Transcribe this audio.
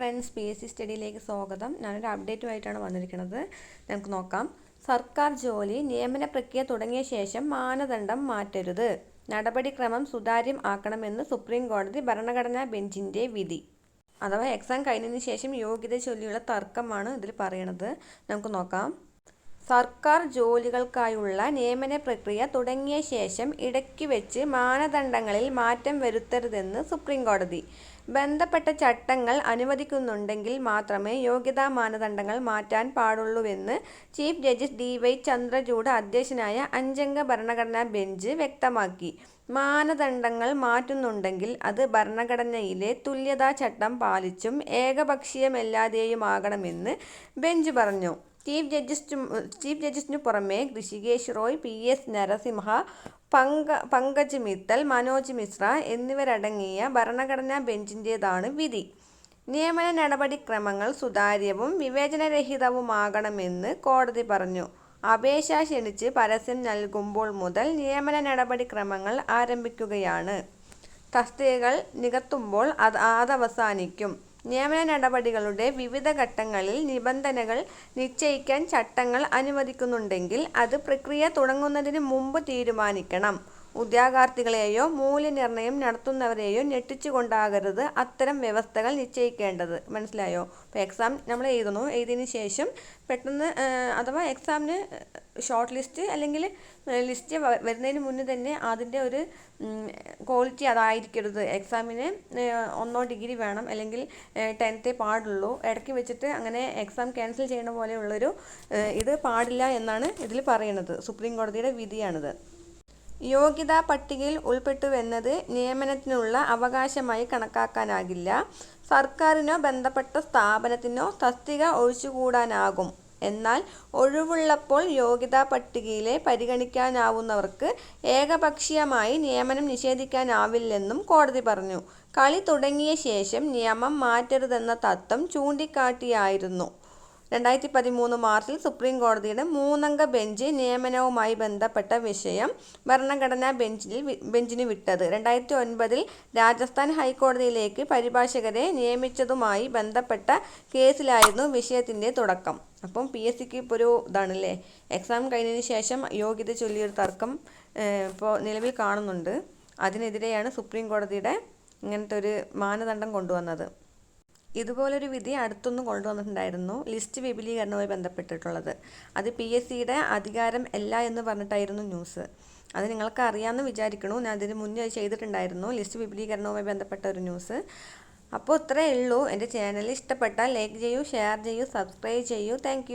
Friends P S C സ്റ്റഡിയിലേക്ക് സ്വാഗതം. ഞാനൊരു അപ്ഡേറ്റുമായിട്ടാണ് വന്നിരിക്കുന്നത്. നമുക്ക് നോക്കാം. സർക്കാർ ജോലി നിയമന പ്രക്രിയ തുടങ്ങിയ ശേഷം മാനദണ്ഡം മാറ്റരുത്. നടപടിക്രമം സുതാര്യം ആക്കണമെന്ന് സുപ്രീം കോടതി ഭരണഘടനാ ബെഞ്ചിന്റെ വിധി. അഥവാ എക്സാം കഴിഞ്ഞതിന് ശേഷം യോഗ്യത ചൊല്ലിയുള്ള തർക്കമാണ് ഇതിൽ പറയണത്. നമുക്ക് നോക്കാം. സർക്കാർ ജോലികൾക്കായുള്ള നിയമന പ്രക്രിയ തുടങ്ങിയ ശേഷം ഇടയ്ക്ക് വെച്ച് മാനദണ്ഡങ്ങളിൽ മാറ്റം വരുത്തരുതെന്ന് സുപ്രീം കോടതി ബന്ധപ്പെട്ട ചട്ടങ്ങൾ അനുവദിക്കുന്നുണ്ടെങ്കിൽ മാത്രമേ യോഗ്യതാ മാനദണ്ഡങ്ങൾ മാറ്റാൻ പാടുള്ളൂവെന്ന് chief justice D Y Chandrachud അധ്യക്ഷനായ അഞ്ചംഗ ഭരണഘടനാ ബെഞ്ച് വ്യക്തമാക്കി. മാനദണ്ഡങ്ങൾ മാറ്റുന്നുണ്ടെങ്കിൽ അത് ഭരണഘടനയിലെ തുല്യതാ ചട്ടം പാലിച്ചും ഏകപക്ഷീയമല്ലാതെയുമാകണമെന്ന് ബെഞ്ച് പറഞ്ഞു. ചീഫ് ജസ്റ്റിസ് ചീഫ് ജസ്റ്റിസിനു പുറമെ ഋഷികേശ് റോയ് പി എസ് നരസിംഹ പങ്ക പങ്കജ് മിത്തൽ മനോജ് മിശ്ര എന്നിവരടങ്ങിയ ഭരണഘടനാ ബെഞ്ചിന്റേതാണ് വിധി. നിയമന നടപടിക്രമങ്ങൾ സുതാര്യവും വിവേചനരഹിതവുമാകണമെന്ന് കോടതി പറഞ്ഞു. അപേക്ഷ ക്ഷണിച്ച് പരസ്യം നൽകുമ്പോൾ മുതൽ നിയമന നടപടിക്രമങ്ങൾ ആരംഭിക്കുകയാണ്. തസ്തികകൾ നികത്തുമ്പോൾ അത് അതവസാനിക്കും നിയമന നടപടികളുടെ വിവിധ ഘട്ടങ്ങളിൽ നിബന്ധനകൾ നിശ്ചയിക്കാൻ ചട്ടങ്ങൾ അനുവദിക്കുന്നുണ്ടെങ്കിൽ അത് പ്രക്രിയ തുടങ്ങുന്നതിന് മുമ്പ് തീരുമാനിക്കണം. ഉദ്യോഗാർത്ഥികളെയോ മൂല്യനിർണയം നടത്തുന്നവരെയോ ഞെട്ടിച്ചുകൊണ്ടാകരുത്. അത്തരം വ്യവസ്ഥകൾ നിശ്ചയിക്കേണ്ടത്. മനസ്സിലായോ? ഇപ്പോൾ എക്സാം നമ്മൾ എഴുതുന്നു. എഴുതിയതിന് ശേഷം പെട്ടെന്ന് അഥവാ എക്സാമിന് ഷോർട്ട് ലിസ്റ്റ് അല്ലെങ്കിൽ ലിസ്റ്റ് വരുന്നതിന് മുന്നേ തന്നെ അതിന്റെ ഒരു ക്വാളിറ്റി അതായിരിക്കരുത്. എക്സാമിന് ഒന്നോ ഡിഗ്രി വേണം. അല്ലെങ്കിൽ ടെൻത്തേ പാടുള്ളൂ. ഇടയ്ക്ക് വെച്ചിട്ട് അങ്ങനെ എക്സാം ക്യാൻസൽ ചെയ്യണ പോലെയുള്ളൊരു ഇത് പാടില്ല എന്നാണ് ഇതിൽ പറയുന്നത്. സുപ്രീം കോടതിയുടെ വിധിയാണിത്. യോഗ്യതാ പട്ടികയിൽ ഉൾപ്പെട്ടുവെന്നത് നിയമനത്തിനുള്ള അവകാശമായി കണക്കാക്കാനാകില്ല. സർക്കാരിനോ ബന്ധപ്പെട്ട സ്ഥാപനത്തിനോ തസ്തിക ഒഴിച്ചുകൂടാനാകും. എന്നാൽ ഒഴിവുള്ളപ്പോൾ യോഗ്യതാ പട്ടികയിലെ പരിഗണിക്കാനാവുന്നവർക്ക് ഏകപക്ഷീയമായി നിയമനം നിഷേധിക്കാനാവില്ലെന്നും കോടതി പറഞ്ഞു. കളി തുടങ്ങിയ ശേഷം നിയമം മാറ്റരുതെന്ന തത്വം ചൂണ്ടിക്കാട്ടിയായിരുന്നു. രണ്ടായിരത്തി പതിമൂന്ന് മാർച്ചിൽ സുപ്രീം കോടതിയുടെ മൂന്നംഗ ബെഞ്ച് നിയമനവുമായി ബന്ധപ്പെട്ട വിഷയം ഭരണഘടനാ ബെഞ്ചിൽ ബെഞ്ചിന് വിട്ടത്. രണ്ടായിരത്തി ഒൻപതിൽ രാജസ്ഥാൻ ഹൈക്കോടതിയിലേക്ക് പരിഭാഷകരെ നിയമിച്ചതുമായി ബന്ധപ്പെട്ട കേസിലായിരുന്നു വിഷയത്തിന്റെ തുടക്കം. അപ്പം പി എസ് സിക്ക് ഇപ്പോൾ ഒരു ഇതാണല്ലേ? എക്സാം കഴിഞ്ഞതിന് ശേഷം യോഗ്യത ചൊല്ലിയൊരു തർക്കം ഇപ്പോൾ നിലവിൽ കാണുന്നുണ്ട്. അതിനെതിരെയാണ് സുപ്രീം കോടതിയുടെ ഇങ്ങനത്തെ ഒരു മാനദണ്ഡം കൊണ്ടുവന്നത്. ഇതുപോലൊരു വിധി അടുത്തൊന്നും കൊണ്ടുവന്നിട്ടുണ്ടായിരുന്നു. ലിസ്റ്റ് വിപുലീകരണവുമായി ബന്ധപ്പെട്ടിട്ടുള്ളത്. അത് പി എസ് സിയുടെ അധികാരം അല്ല എന്ന് പറഞ്ഞിട്ടായിരുന്നു ന്യൂസ്. അത് നിങ്ങൾക്ക് അറിയാമെന്ന് വിചാരിക്കണു. ഞാൻ അതിന് മുന്നേ ചെയ്തിട്ടുണ്ടായിരുന്നു. ലിസ്റ്റ് വിപുലീകരണവുമായി ബന്ധപ്പെട്ട ഒരു ന്യൂസ്. അപ്പോൾ ഇത്രയേ ഉള്ളൂ. എന്റെ ചാനൽ ഇഷ്ടപ്പെട്ടാൽ ലൈക്ക് ചെയ്യൂ ഷെയർ ചെയ്യൂ സബ്സ്ക്രൈബ് ചെയ്യൂ. താങ്ക്